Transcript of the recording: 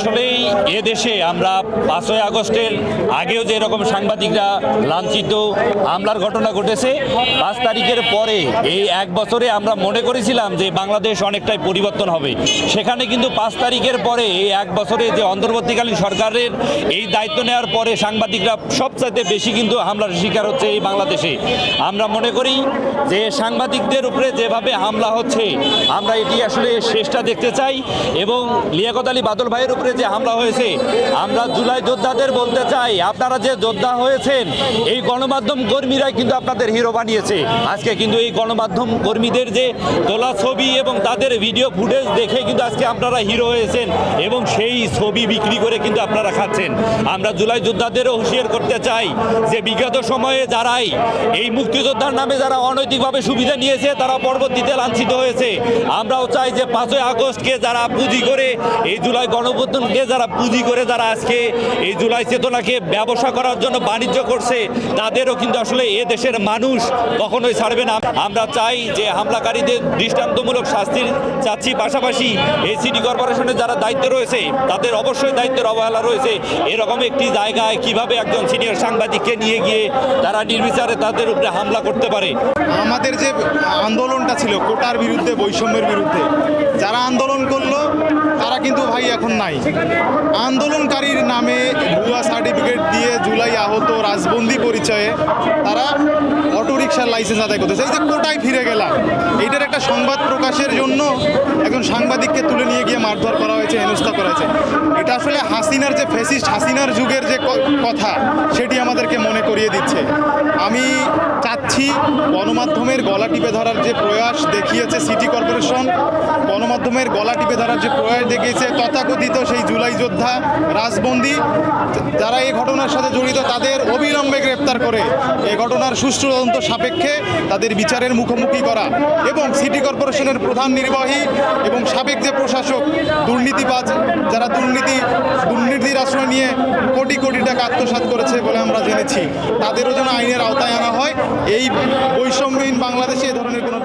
আসলেই এ দেশে আমরা পাঁচই আগস্টের আগেও যে এরকম সাংবাদিকরা লাঞ্ছিত হামলার ঘটনা ঘটেছে, পাঁচ তারিখের পরে এই এক বছরে আমরা মনে করেছিলাম যে বাংলাদেশ অনেকটাই পরিবর্তন হবে। সেখানে কিন্তু পাঁচ তারিখের পরে এই এক বছরে যে অন্তর্বর্তীকালীন সরকারের এই দায়িত্ব নেওয়ার পরে সাংবাদিকরা সবচাইতে বেশি কিন্তু হামলার শিকার হচ্ছে এই বাংলাদেশে। আমরা মনে করি যে সাংবাদিকদের উপরে যেভাবে হামলা হচ্ছে, আমরা এটি আসলে শেষটা দেখতে চাই এবং লিয়াকত আলী বাদল ভাইয়ের উপরে যে হামলা হয়েছে, আমরা জুলাই যোদ্ধাদের বলতে চাই, আপনারা যে যোদ্ধা হয়েছেন, এই গণমাধ্যম কর্মীরাই কিন্তু আপনাদের হিরো বানিয়েছে। আজকে কিন্তু এই গণমাধ্যম কর্মীদের যে তোলা ছবি এবং তাদের ভিডিও ফুটেজ দেখে কিন্তু আজকে আপনারা হিরো হয়েছেন এবং সেই ছবি বিক্রি করে কিন্তু আপনারা খাচ্ছেন। আমরা জুলাই যোদ্ধাদেরও হুঁশিয়ার করতে চাই যে বিগত সময়ে যারাই এই মুক্তিযোদ্ধার নামে যারা অনৈতিকভাবে সুবিধা নিয়েছে, তারা পরবর্তীতে লাঞ্ছিত হয়েছে। আমরাও চাই যে পাঁচই আগস্টকে যারা পুঁজি করে, এই জুলাই গণবর্ধনকে যারা পুঁজি করে, যারা আজকে এই জুলাই চেতনাকে ব্যবসা করার জন্য বাণিজ্য করছে, তাদেরও কিন্তু আসলে এ দেশের মানুষ কখনোই ছাড়বে না। আমরা চাই যে হামলাকারীদের দৃষ্টান্তমূলক শাস্তির চাচ্ছি। পাশাপাশি এই সিটি কর্পোরেশনের যারা দায়িত্ব রয়েছে, তাদের অবশ্যই দায়িত্বের অবহেলা রয়েছে। এরকম একটি জায়গায় কীভাবে একজন সিনিয়র সাংবাদিককে নিয়ে গিয়ে তারা নির্বিচারে তাদের উপরে হামলা করতে পারে? আমাদের যে আন্দোলনটা ছিল, কোটার বিরুদ্ধে বৈষম্যের বিরুদ্ধে। যারা আন্দোলন করল, তারা কিন্তু ভাই এখন নাই। আন্দোলনকারীর নামে ভুয়া সার্টিফিকেট দিয়ে জুলাই আহত রাজবন্দি পরিচয়ে তারা অটোরিকশার লাইসেন্স আদায় করতেছে। এই যে কোটায় ফিরে গেলাম, এইটার একটা সংবাদ প্রকাশের জন্য একজন সাংবাদিককে তুলে নিয়ে গিয়ে মারধর করা হয়েছে, হেনস্থা করা হয়েছে। এটা আসলে হাসিনার যে ফেসিস্ট হাসিনার যুগের যে কথা, সেটি আমাদেরকে মনে করিয়ে দিচ্ছে। আমি চাচ্ছি গণমাধ্যমের গলা টিপে ধরার যে প্রয়াস দেখিয়েছে সিটি কর্পোরেশন গণমাধ্যমের গলা টিপে ধরার যে প্রয়াস দেখিয়েছে, তথাকথিত সেই জুলাই যোদ্ধা রাজবন্দি, যারা এই ঘটনার সাথে জড়িত, তাদের অবিলম্বে গ্রেপ্তার করে। এই ঘটনার সুষ্ঠু তদন্ত সাপেক্ষে তাদের বিচারের মুখোমুখি করা এবং সিটি কর্পোরেশনের প্রধান নির্বাহী এবং সাবেক যে প্রশাসক, দুর্নীতিবাজ, যারা দুর্নীতি, দুর্নীতির আশ্রয় নিয়ে কোটি কোটি টাকা আত্মসাৎ করেছে বলে আমরা জেনেছি, তাদেরও যেন আইনের আওতায় আনা হয়। এই বৈষম্যহীন বাংলাদেশে এ ধরনের কোনো